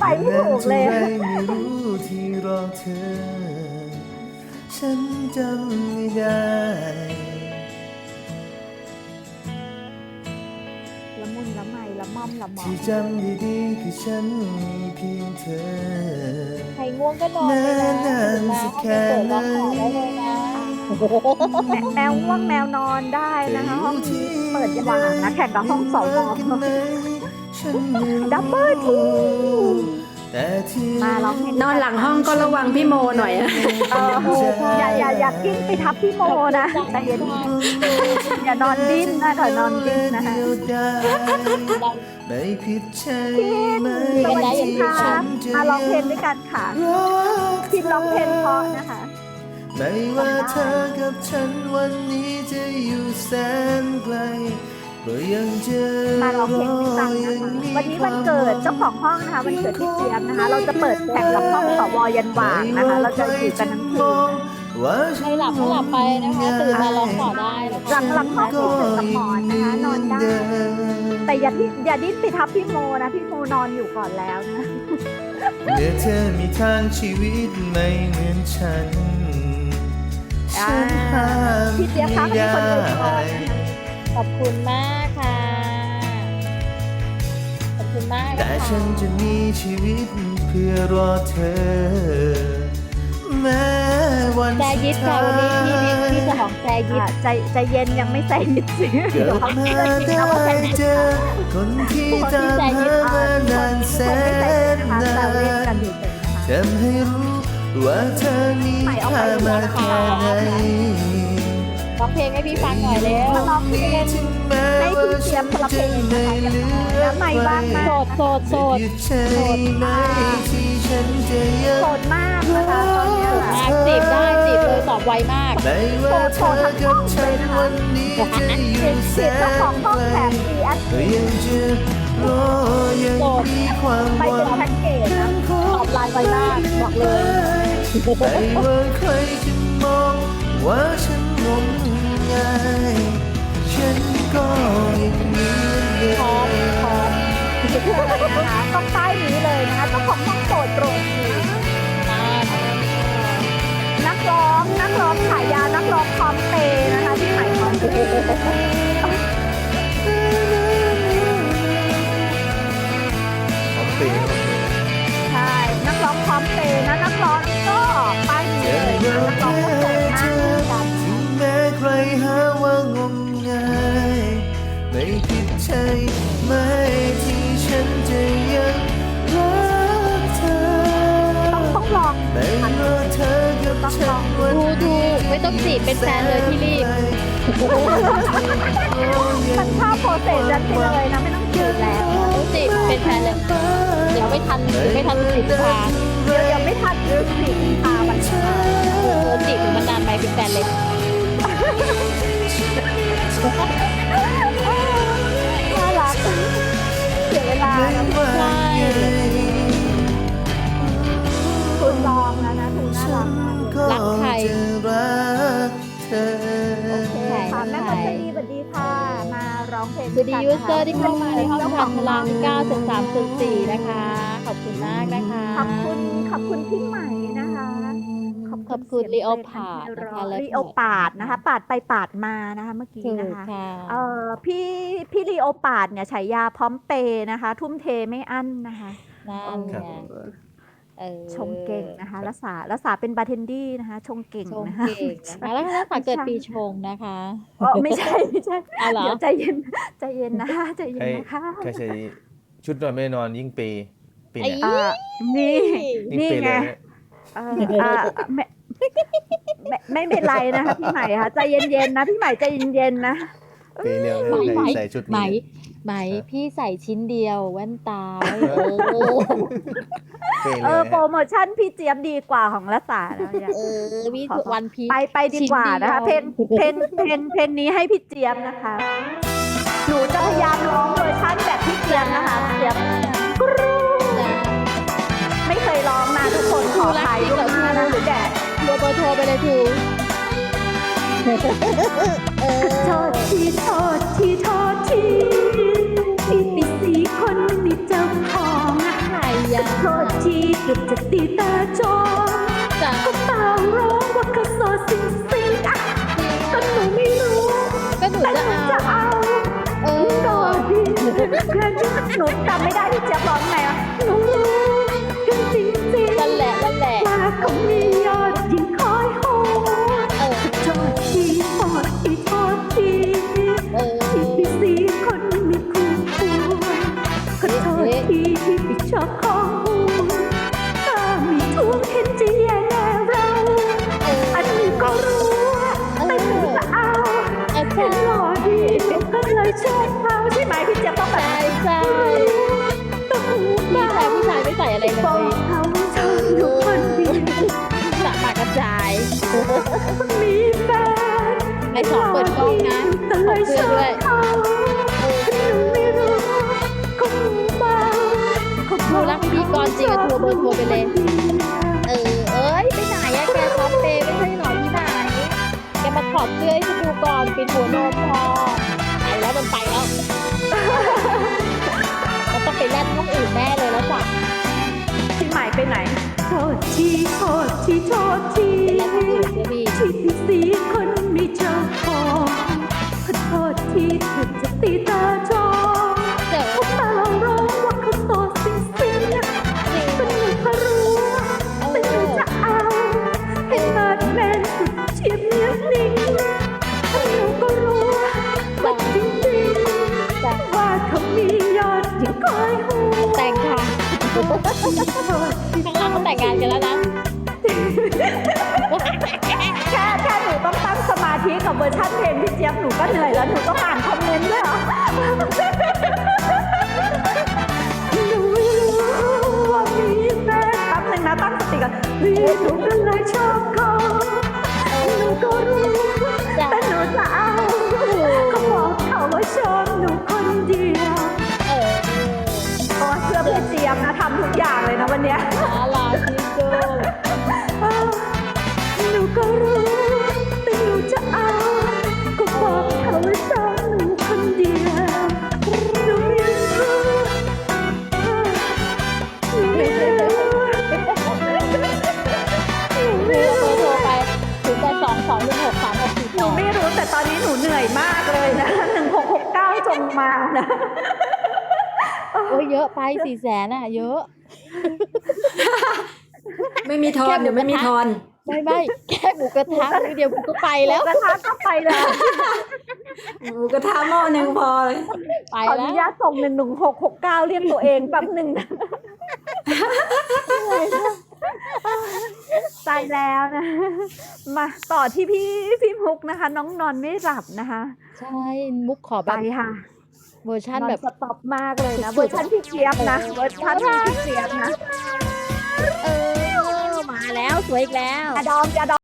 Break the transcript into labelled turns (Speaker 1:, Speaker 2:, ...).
Speaker 1: ไปไม่ถูกเลย
Speaker 2: นานเท่าไรไม่รู้ที่รอเธอ ฉันจำไม่ได้
Speaker 1: ละมุนละไมละม่อมละหมอม
Speaker 2: ที่จำได้ดีคือฉันมีเพียงเธอ
Speaker 3: ใครง่วงก็นอนเลยนะ
Speaker 2: นานๆสักแค่ไหน
Speaker 3: เปิดละครได้เลยนะ
Speaker 1: แมแมวง่วงแมว นอนได้นะคะ ห้องนี้เปิดหว่างนะแข่งกับห้องสองห้อง ดับเบิลที
Speaker 2: แต่ที่
Speaker 1: มาร้องเพลง
Speaker 4: นอนหลังห้องก็ระวังพี่โมหน่อยอะ
Speaker 1: เอออย่าอย่าอย่ากิ้งไปทับพี่โมนะใจเย็นอย่านอนดิ้นนะเถอะนอนดิ้นนะคะ
Speaker 2: ไม่ผิดใช่ไหม
Speaker 1: สวัสดีค่ะมาร้องเพลงด้วยกันค่ะพิมร้องเพลงเพราะนะคะ
Speaker 2: ไม่ว่าเธอกับฉันวันนี้จะอยู่แสนไกลก็ยังจะ
Speaker 1: มาร้องเพลงด้วยกัน
Speaker 2: รอ
Speaker 1: นะ
Speaker 2: ยัง
Speaker 1: คะ
Speaker 2: มี
Speaker 1: วันนี้วันเกิดเจ้าของห้องนะคะวันเกิดพี่เจี๊ยบนะคะ เราจะเปิดแข่งกับห้องสวยันหว่างนะคะ เราจะอยู่กันทั้งคืน
Speaker 2: ว่า
Speaker 3: ใครหลับก็หลับไปนะคะตื่นมาร้องต่อได้นะ
Speaker 1: หลั
Speaker 3: คะ
Speaker 1: งหลังห้องที่ตื่นกับหมอนนะคะนอนได้ แต่อย่าที่อย่าดิ้นไปทับพี่โมนะพี่โมนอนอยู่ก่อนแล้วนะ
Speaker 2: เมื่อเธอมีทางชีวิตไม่เหมือนฉัน
Speaker 1: อ่า
Speaker 2: ฉันห้าม
Speaker 1: พี่เจี๊ยบคะ
Speaker 2: ไม่
Speaker 1: เขามีคนอวยพ
Speaker 2: ได้
Speaker 1: รนะคะ
Speaker 3: ขอบคุณมากค่ะ ขอบคุณมาก
Speaker 2: แต่
Speaker 3: นะคะ
Speaker 2: ฉันจะมีชีวิตเพื่อรอเธอ แม้วัน
Speaker 3: แซ
Speaker 2: สุ
Speaker 3: ยิ
Speaker 2: ด
Speaker 3: ดค่ะ
Speaker 2: ท้า
Speaker 3: วันนี้พี่
Speaker 2: ย
Speaker 3: พี่จะของแซยิด
Speaker 1: อ่าใจใจเย็นยังไม่ใส่นิดสิ
Speaker 2: เกิ
Speaker 1: เดี๋ยว
Speaker 2: ด
Speaker 1: เขา
Speaker 2: มา
Speaker 1: จะคิด
Speaker 2: ได้
Speaker 1: นะว่าใส่นิด
Speaker 2: เจอคนที่ตามหามานานแสน
Speaker 1: นะคะ
Speaker 2: นา
Speaker 1: เราเล่นกัน
Speaker 2: น
Speaker 1: อยู่เลยนะคะ
Speaker 2: ทำให้รู้ว่าเธอมีค่ามากแค่ไหน
Speaker 3: ร้อง เพลงให้พี่ฟังหน่อยเร็ว
Speaker 1: มาลองเพลง
Speaker 2: ถึงแม้
Speaker 1: ให้
Speaker 2: ว่า
Speaker 1: พี่เจี๊ย
Speaker 2: ฉั
Speaker 1: บ
Speaker 2: น
Speaker 1: คนละเพล
Speaker 2: จะ
Speaker 1: ง
Speaker 2: ไม่
Speaker 1: นะคะ
Speaker 2: เหลือ
Speaker 1: แล้วใหม่บ้างไหม
Speaker 3: โสดโสดโสด
Speaker 2: หยุดใช่ไหมที่ฉันจะยัง
Speaker 1: โสดมากนะคะตอนเนี้ย
Speaker 3: มากจีบได้จีบเลยตอบไวมาก
Speaker 2: ไม่ว่าเธอกับฉันวันนี้จะอยู่แส
Speaker 1: เสียงเจ้าของ
Speaker 2: น
Speaker 1: ห้อง
Speaker 2: ไกล
Speaker 1: แถมซีแอด
Speaker 2: ก็ยังจะรอยังมีความ
Speaker 1: ไป
Speaker 2: หวั
Speaker 1: เป็น
Speaker 2: ง
Speaker 1: แพ็กเกจนะ
Speaker 3: ตอบไลน์ไวมากบอกเลย
Speaker 2: อง
Speaker 3: พร้อม
Speaker 1: เปย์นะคะที่ใหม่พร้อมเปย์
Speaker 2: ของปีของปี
Speaker 1: ใช่ นักร้องพร้อมเปย์นะนักร้องก็ป้ายนี้เลยนะนักร้อง ต้อง
Speaker 3: จีบเป็นแฟนเลยที่รีบ
Speaker 1: มันเข้าโปรเซสนั้นไปเลยนะไม่ต้องจืดแล้ว
Speaker 3: ต้องจีบเป็นแฟนเลยเดี๋ยวไม่ทันไม่ทันสิบพา
Speaker 1: เดี๋ยวเดี๋ยวไม่ทันถึงสี่กุมภาพันธ์
Speaker 3: เออจีบถึงมันนานไปเป็นแฟนเลย
Speaker 1: ค่ะแม่พัชรีสวัสดีค่ะ มาร้องเพลง
Speaker 3: สวัสดียูเซอร์ที่เข้ามาในห้องทางพลัง9 3 4นะคะ ขอบคุณมากนะคะ
Speaker 1: ขอบคุณขอบคุณพี่ใหม่นะคะ
Speaker 3: ขอบคุณ Leopard นะคะและ
Speaker 1: ลีโอปาดนะคะ ปาดไปปาดมานะคะเมื่อกี้
Speaker 3: ถู
Speaker 1: นะ
Speaker 3: ก
Speaker 1: คะ
Speaker 3: ค่ะ
Speaker 1: เอ่อพี่พี่ลีโอปาดเนี่ยฉายาพร้อมเปย์นะคะ ทุ่มเทไม่อั้นนะคะ
Speaker 3: นั่น
Speaker 2: ครั
Speaker 3: ไง
Speaker 2: บ
Speaker 3: เออ
Speaker 1: ชงเก่งนะคะรัษารัษาเป็นบาร์เทนดี้นะคะชงเก่ง
Speaker 3: ชง
Speaker 1: นะคะ
Speaker 3: เก่งนะคะแล้วถ้าฝากเกิดปีชงนะคะ
Speaker 1: อ๋อไม่ใช่ไม่ใช่
Speaker 3: เอาเหรอ
Speaker 1: เดี๋ยวใจเย็นใจเย็นนะคะใจเย็นนะคะ
Speaker 2: ใครใช้ชุดนอนไม่นอนยิ่งปีปี
Speaker 3: ไอ้
Speaker 2: เนี่ย
Speaker 1: อ่านี่
Speaker 2: ยิ่ง
Speaker 1: นี่
Speaker 2: ปี
Speaker 1: ไง
Speaker 2: เลย
Speaker 1: เอออ่าไม่ไม่ไม่เป็นไรนะคะพี่ใหม่ค่ะใจเย็นๆนะพี่ใหม่ใจเย็นๆนะ
Speaker 2: ปีเดียว
Speaker 3: ไหมไหม
Speaker 2: ใส่ชุด
Speaker 3: ไหม
Speaker 2: นี้
Speaker 3: ไหมพี่ใส่ชิ้นเดียวแว่นตาไม่โอ้
Speaker 2: ปี
Speaker 1: เอ
Speaker 2: เล
Speaker 1: อยโปรโมชั่นพี่เจี๊ยบดีกว่าของรัษาแล้วเนี่ย
Speaker 3: เออพี่วันพี
Speaker 1: ไปไปดีกว่านะคะ เพ
Speaker 3: ชิ้
Speaker 1: น
Speaker 3: นเดียว
Speaker 1: เพนเพนเพนนี้ให้พี่เจี๊ยบนะคะ หนูจะพยายามร้องเวอร์ชันแบบพี่เจี๊ยบนะคะพี่เจี๊ยบกรู๊ดไม่เคยร้องนะทุกคนขอถ่ายรูปหน้านะหรือแดด
Speaker 3: โทรเบอร์โทรไปเลยทูเออ
Speaker 1: โทษทีโทษทีโทษที เกือบจะตีตาจอ
Speaker 3: จ้า
Speaker 1: ก็ตามร้องว่าเขาโซซิงซิงอะก็หนูไม่รู้
Speaker 3: ก็หนู
Speaker 1: แต่
Speaker 3: จะ
Speaker 1: หนู
Speaker 3: เอา
Speaker 1: จะเอา
Speaker 3: เอ
Speaker 1: หนู
Speaker 3: อ
Speaker 1: ดีแค่นี้หนูจำไม่ได้พี่เจี๊ยบร้องไงอะหนูรู้กันจริงจริง
Speaker 3: นั่นแหละนั่นแหละ
Speaker 1: ว่าเขามียอดยิ่งคอยโหด
Speaker 3: เออ
Speaker 1: โทษทีโทษทีโทษที
Speaker 3: เออ
Speaker 1: ที่พี่สีคนไม่คู่ควรขอโทษทีที่พี่ชอบข้ มีแฟน
Speaker 3: ไอ้สองเปิดกล้องนะ
Speaker 1: แต่
Speaker 3: ข
Speaker 1: เล
Speaker 3: อบ
Speaker 1: ย
Speaker 3: เพื่
Speaker 1: ช
Speaker 3: อน
Speaker 1: อบ
Speaker 3: ด้วย
Speaker 1: เขาหนูไม่รู้เขาหูเบาเขา
Speaker 3: หนูรักพิธีกรจริงอะโทรเบอร์โทรไปเลย เออ เอ้ยไปไหนอะแกท็อปเปย์ไม่ใช่หรอที่ไหน แกมาถอดเสื้อให้ฉันดูก่อนปิดหัวนมพอไปแล้วมันไปแล้วมันต้องไปแล่นห้องอื่นแน่เลยแล้วจ้ะ
Speaker 1: พี่หมายไปไหน โทษทีโทษทีโทษที
Speaker 3: เขาแต่งงานกันแล้วนะ
Speaker 1: แค่แค่หนูต้องตั้งสมาธิกับเวอร์ชันเพลงพี่เจี๊ยบหนูก็เหนื่อยแล้วหนูต้องอ่านคอมเมนต์ด้วยเหรอหนูไม่รู้ว่ามีแฟนแป๊บนึงนะตั้งสติก่อนเฮ้ยหนูก็เลยชอบเขาหนูก็รู้แต่หนูจะเอาเขาบอกเขาว่าชอบหนูคนเดียว
Speaker 3: เออ
Speaker 1: โอ้เพื่อพี่เจี๊ยบนะทำทุกอย่างเลยนะวันเนี้ย
Speaker 3: น่ารักที่สุด
Speaker 1: หนูก็รู้ แต่หนูจะเอา ก็บอกเขาว่าชอบหนูคนเดียว หนูไม่รู้หนูไม่รู้หนูไม่
Speaker 3: โทร
Speaker 1: รู้
Speaker 3: โทรไปถึงแต่สองสองหนึ่งหกสามหกสี่
Speaker 1: หนูไม่รู้แต่ตอนนี้หนูเหนื่อยมากเลยนะหนึ่งหกหกเก้าจงมานะ
Speaker 3: โอ้ยเยอะไปสี่แสนอะ เยอะ
Speaker 4: ไม่มีทอนเดี๋ยวไม่มีทอน
Speaker 3: ไม่ไม่แค่หมูกระทะนิดเดียวกูก็ไปแล้ว
Speaker 1: กระทะก็ไปแล้ว
Speaker 4: หมูกระทะหม้อหนึ่งพอเลย
Speaker 3: ไป
Speaker 1: ขออ
Speaker 3: แล้
Speaker 1: นุ
Speaker 3: ว
Speaker 1: ญาตส่งหนึ่งหนึ่งหกหกเก้าเรียกตัวเองแป๊บหนึ่งนะตายแล้วนะ มาต่อที่พี่พี่มุกนะคะ น้องนอนไม่หลับนะคะ
Speaker 3: ใช่มุกขอ
Speaker 1: ไป
Speaker 3: แบบ
Speaker 1: ค่ะ
Speaker 3: เวอร์ชัน
Speaker 1: นอน
Speaker 3: แบบ
Speaker 1: สต็อปมากเลยนะ
Speaker 3: สุ
Speaker 1: เวอ
Speaker 3: ด
Speaker 1: ร์
Speaker 3: ๆ
Speaker 1: ชันพี่เจี๊ยบนะ เวอร์ชันพี่เจี๊ยบนะ
Speaker 3: เออ มาแล้วสวยอีกแล้ว
Speaker 1: อย่าดอมอย่าดอม